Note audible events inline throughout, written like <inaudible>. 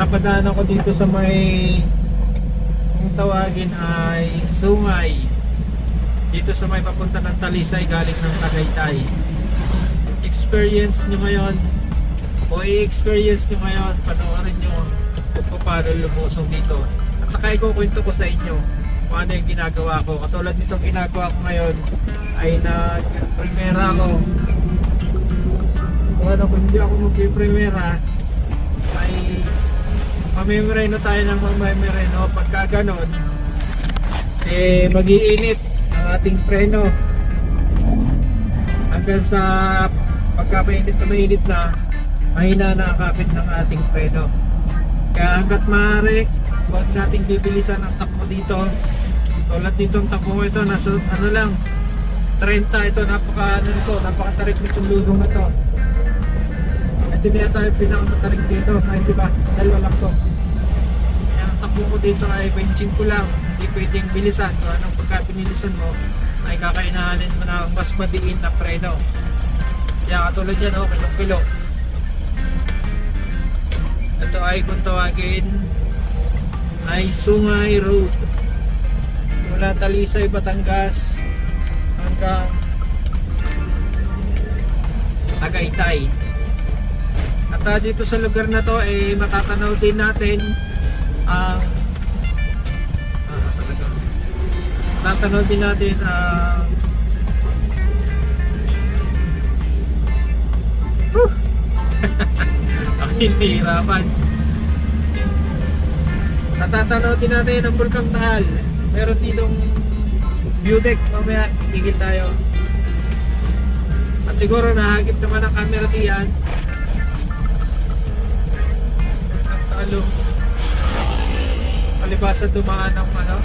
napadaan ako dito sa may kung tawagin ay Sungay. Dito sa may papunta ng Talisay galing ng Tagaytay. Experience nyo ngayon. O i-experience nyo ngayon panoorin nyo kung paano lumusong dito. At saka ikukwento ko sa inyo kung ano yung ginagawa ko. Katulad nitong ginagawa ko ngayon ay nag-primera ako. Kung ano kung hindi ako mag-primera mamimreno tayo ng mamimreno pagka ganon eh magiinit ang ating preno. Hanggang sa pagka mainit na mainit na mahina na ang kapit ng ating preno. Kaya hanggat maaari huwag nating bibilisan ang takbo dito. Tulad ditong takbo ito nasa ano lang 30 ito. Napaka ano nito napakatarik nitong lulong na to. Ito na yata yung pinakamatarik dito. Ay di ba? Dalawa lang to takbo ko dito ay benching ko lang. Hindi pwedeng bilisan. Kung anong pagka pinilisan mo ay kakainahanin mo ang mas madiin na preno. Kaya katulad yan oh kilong kilo. Ito ay kung tawagin ay Sungay Road. Mula Talisay, Batangas hanggang Tagaytay. At ah, dito sa lugar na to eh matatanaw din natin ang ah, talaga. Din natin ang Whew! <laughs> Ako hinihirapan natatanaw din natin ang Bulkang Taal. Meron ditong view deck mamaya titigil tayo. At siguro nahagip naman ang camera diyan. Ang talo palibasa dumaan ng ano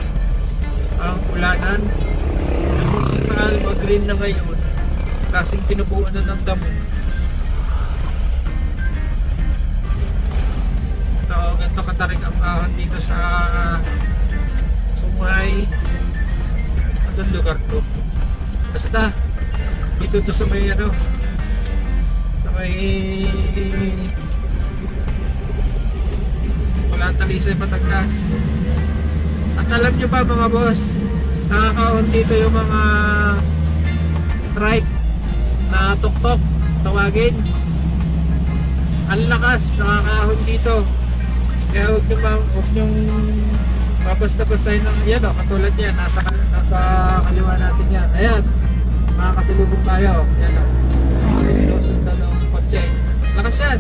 ang ulanan. Ang taal mag-green na ngayon. Kasing pinubuan na ng damo. Ito ganito katarik ang ahon dito sa Sungay. Anong lugar to. Basta dito to sa may ano sa may wala talisay Batangas at alam nyo ba mga boss nakakaon dito yung mga trike na tuktok tawagin. Ang lakas nakakahon dito kaya huwag nyo huwag nyong babasta-bastahin ng yan o katulad yan nasa, nasa kaliwa natin yan. Ayan makakasalubong tayo. Yan o sinusundan ng kotse. Lakas yan.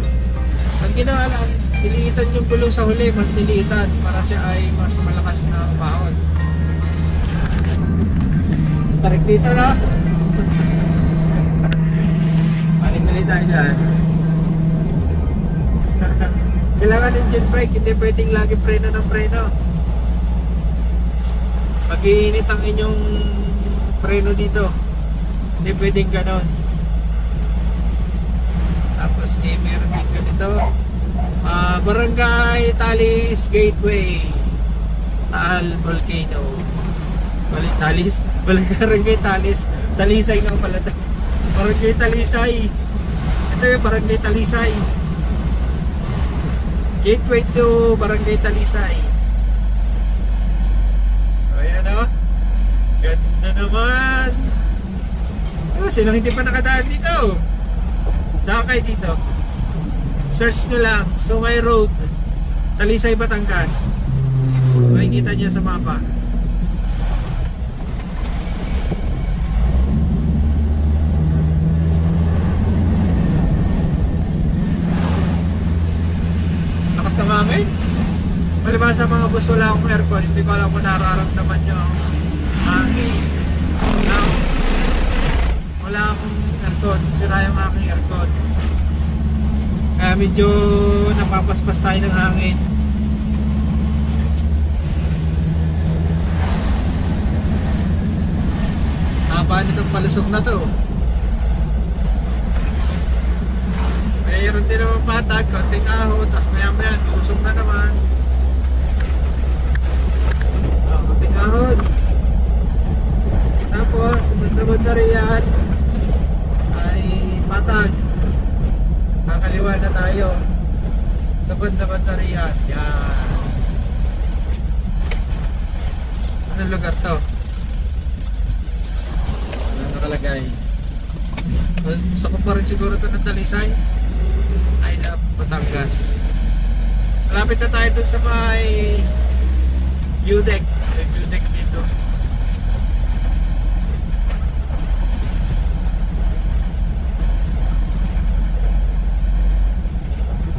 Ang ginawa lang niliitan yung gulong sa huli mas niliitan para siya ay mas malakas na umahon. Tarik dito na mali-mali tayo dyan. <laughs> Kailangan engine brake hindi pwedeng lagi preno ng preno. Mag-iinit ang inyong preno dito. Hindi pwedeng ganon. Tapos eh meron din ganito Ah, Barangay Talis Gateway Taal Volcano. Bali, Talis <laughs> Barangay Talis Talisay nga pala Barangay Talisay. Ito yung Barangay Talisay. Gateway to Barangay Talisay. So ayan o ganda naman. Oh, sino hindi pa nakadaan dito? Daan kayo dito search nyo lang Sungay Road Talisay, Batangas. Makikita nyo sa mapa. Lakas ng hangin. Maliban sa mga bus wala akong aircon. Hindi ko alam kung nararamdaman nyo ang hangin. Wala, wala akong aircon. Sira yung aking aircon kaya medyo napapaspas tayo ng hangin. Haba nitong palusok na to. Mayroon din naman patag, konting ahon, tapos maya maya, lusok na naman. Ah, konting ahon. Tapos, sunod naman na riyan ay patag kakaliwa na tayo Sa banda-banda riyan. Yan. Anong lugar to? Ano nakalagay? Gusto ko pa rin siguro ito ng Talisay. Ay na, Batangas. Malapit na tayo dun sa may U-deck. May dito.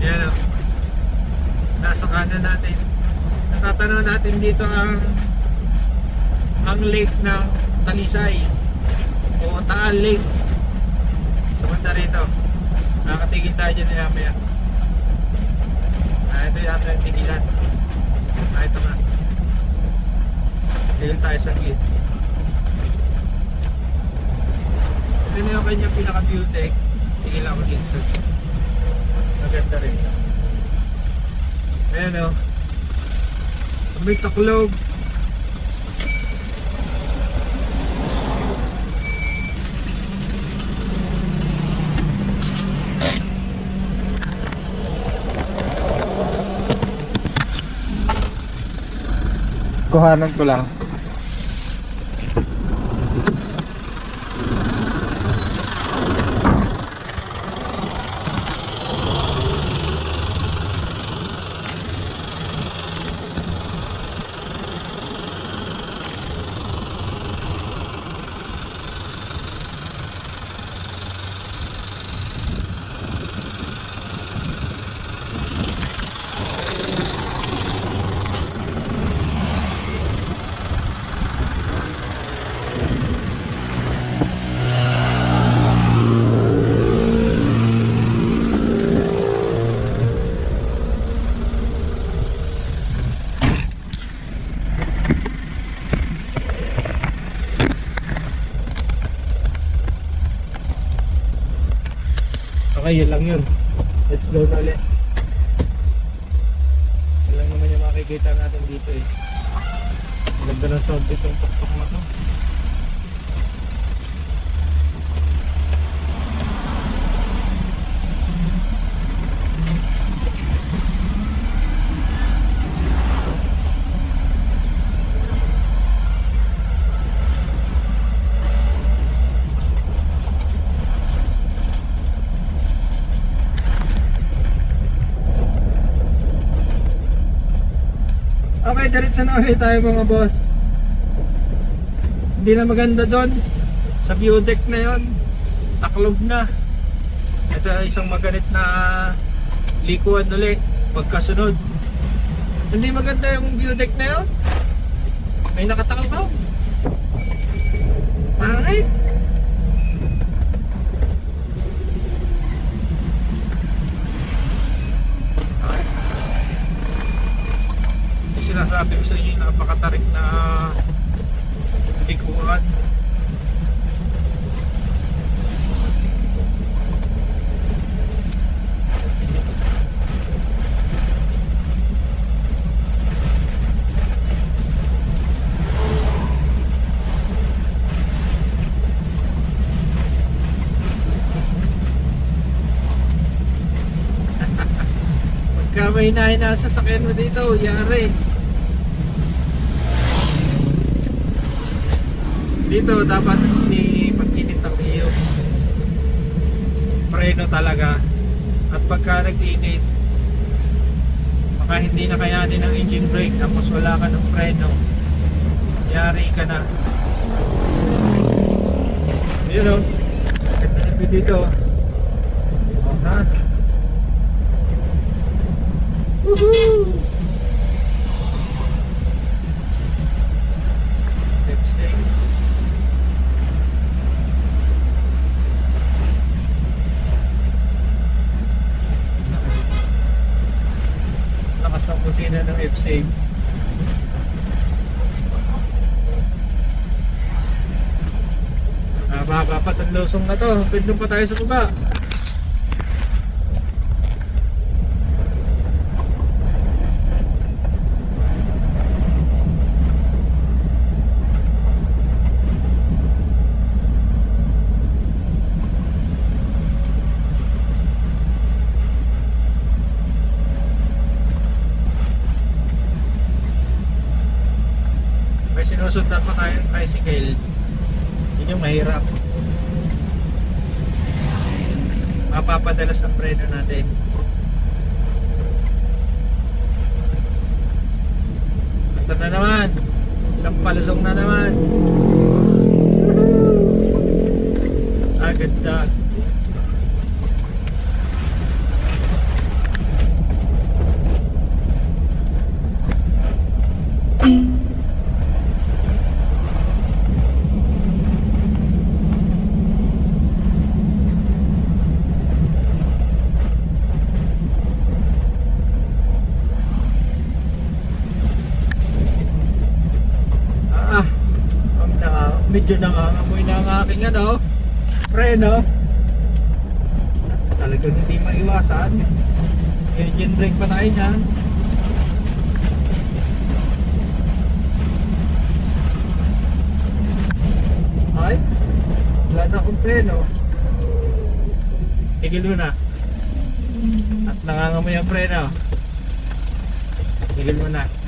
Yan o. Kanan natin. Natatanaw natin dito ang ang lake ng Talisay o Taal Lake sa banda rito. Nakakatigil tayo dyan maya maya. Ah, ito yata yung tigilan. Ah, ito nga. Tigil tayo sa gate. Ito na yung kanyang pinaka-view deck. Tigil ako dito sa gate. Maganda rin. Ayan o. May taklog. Kuhanan ko lang. Lang yun. Let's go na ulit. Lang naman yung makikita natin dito eh. Ganda ng sound itong tuktok na to. Okay, diretso na ulit tayo mga boss. Hindi na maganda doon. Sa view deck na yon, taklob na. Ito ay isang maganit na likuan ulit pagkasunod. Hindi maganda yung view deck na yon. May nakatakal Pangit. Sinasabi ko sa inyo napakatarik na likuan. Pagka <laughs> may hinahin na sa sasakyan mo dito, yari. Dito dapat hindi pag-init ang iyo. Preno talaga. At pagka nag-init, baka hindi na kayanin ang engine brake tapos wala ka ng preno. Yari ka na. Yun o. Ganda na dito. Ha? Woohoo! Ng F-Save. Ah, baba pa itong na to. Pindong pa tayo sa baba. Sinusundan pa tayo ng tricycle, yun yung mahirap. Mapapadalas ang preno natin. Ito na naman. Isang palusong na naman. Medyo nangangamoy na ang aking ano, preno. Talagang hindi maiwasan. Engine brake pa tayo niyan. Ay, wala na akong preno. Tigil mo. At nangangamoy ang preno. Tigil mo na.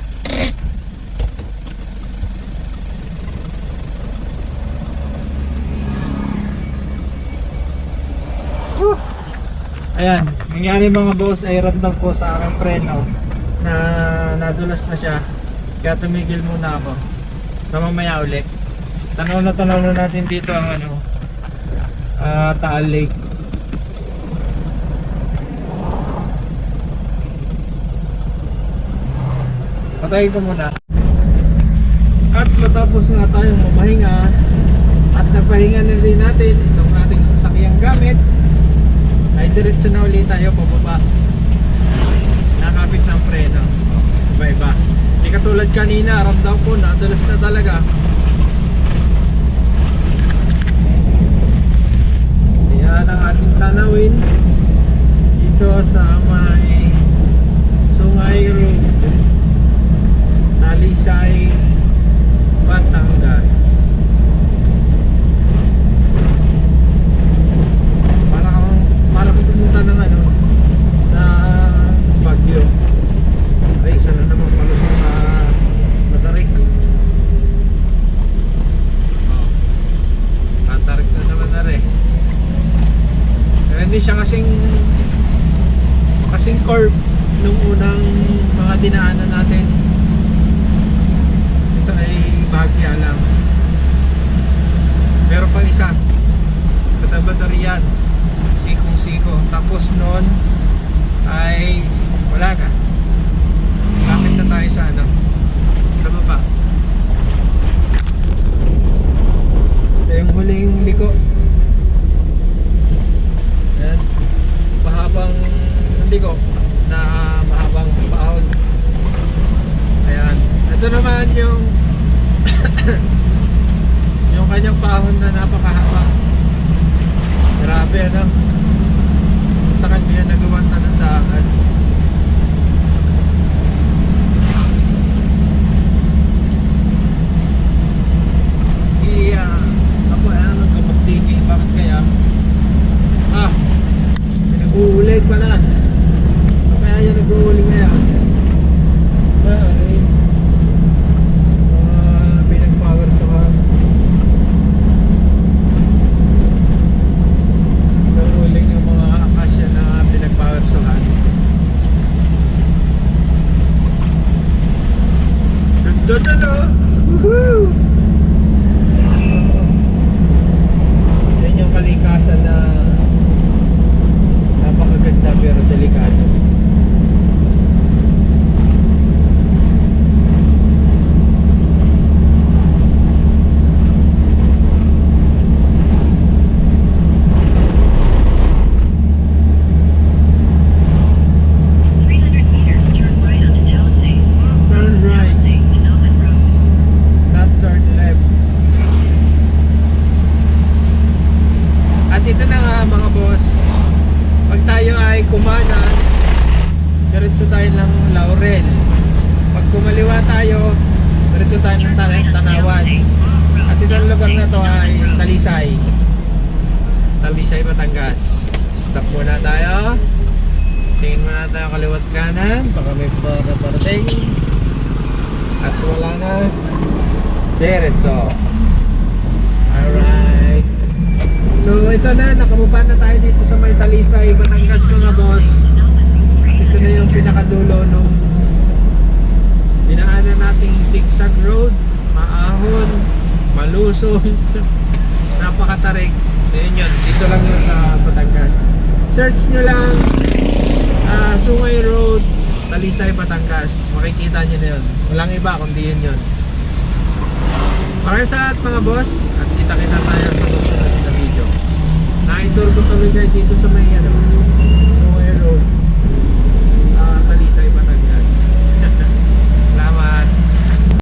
Ayan, nangyari mga boss ay ramdam ko sa aking preno na nadulas na siya. Kaya tumigil muna ako. Na mamaya ulit. Tanaw na tanaw na natin dito ang ano, ah Taal Lake. Patayin ko muna. At matapos nga tayong mamahinga at napahinga na rin natin itong ating sasakyang gamit ay diretso na ulit tayo pababa. Nakapit ng preno. Iba iba hindi katulad kanina ramdam ko nadulas na talaga. Yan ang ating tanawin. Dito sa may Sungay Road. Talisay Batangas para kang para kang pumunta ng ano na Baguio ay isa na naman palusong na matarik oh. tatarik na naman na rin pero hindi siya kasing kasing curve nung unang mga dinaanan natin ito ay bagya lang meron pa isa. Katabadarian sikong siko tapos noon ay wala na. Kapit na tayo sa ano? Sa baba? Ito yung huling liko. Yan mahabang liko na mahabang paahon ayan. Ito naman yung kanyang paahon na napakahaba Grabe ano. Takan yan nagawa ng daan. Iya, ako ay ano kapaktiki, bakit kaya? Ah, pinag-uulig pala. So kaya yan nag-uulig kaya? Ah, eh. Mga pinag-power sa Nahuling yung mga akasya na pinagpower suhan. Dun o! Woohoo! Yan yung kalikasan na napakaganda pero delikado. meters, turn right onto Jealousy. Turn right. Jealousy, Development Road. not turn left. At ito na nga mga boss, pag tayo ay kumanan, diretso tayo ng Laurel. Pag kumaliwa tayo, tayo ng tan- Tanawan. At itong lugar na to ay. Talisay. Talisay, Batangas. Stop muna tayo. Tingin muna tayo kaliwat kanan. Baka may para parating. At wala na. Diretso. Alright. So ito na, nakamupa na tayo dito sa may Talisay, Batangas mga boss. Ito na yung pinakadulo nung dinaanan nating zigzag road, malusong, napakatarik. So yun yun, dito lang yun sa Batangas. Search nyo lang ah, Sungay Road, Talisay, Batangas. Makikita nyo na yun. Walang iba kundi yun yun. Maraming salamat mga boss at kita-kita tayo sa susunod na video. Na-tour ko tuloy dito sa may ano.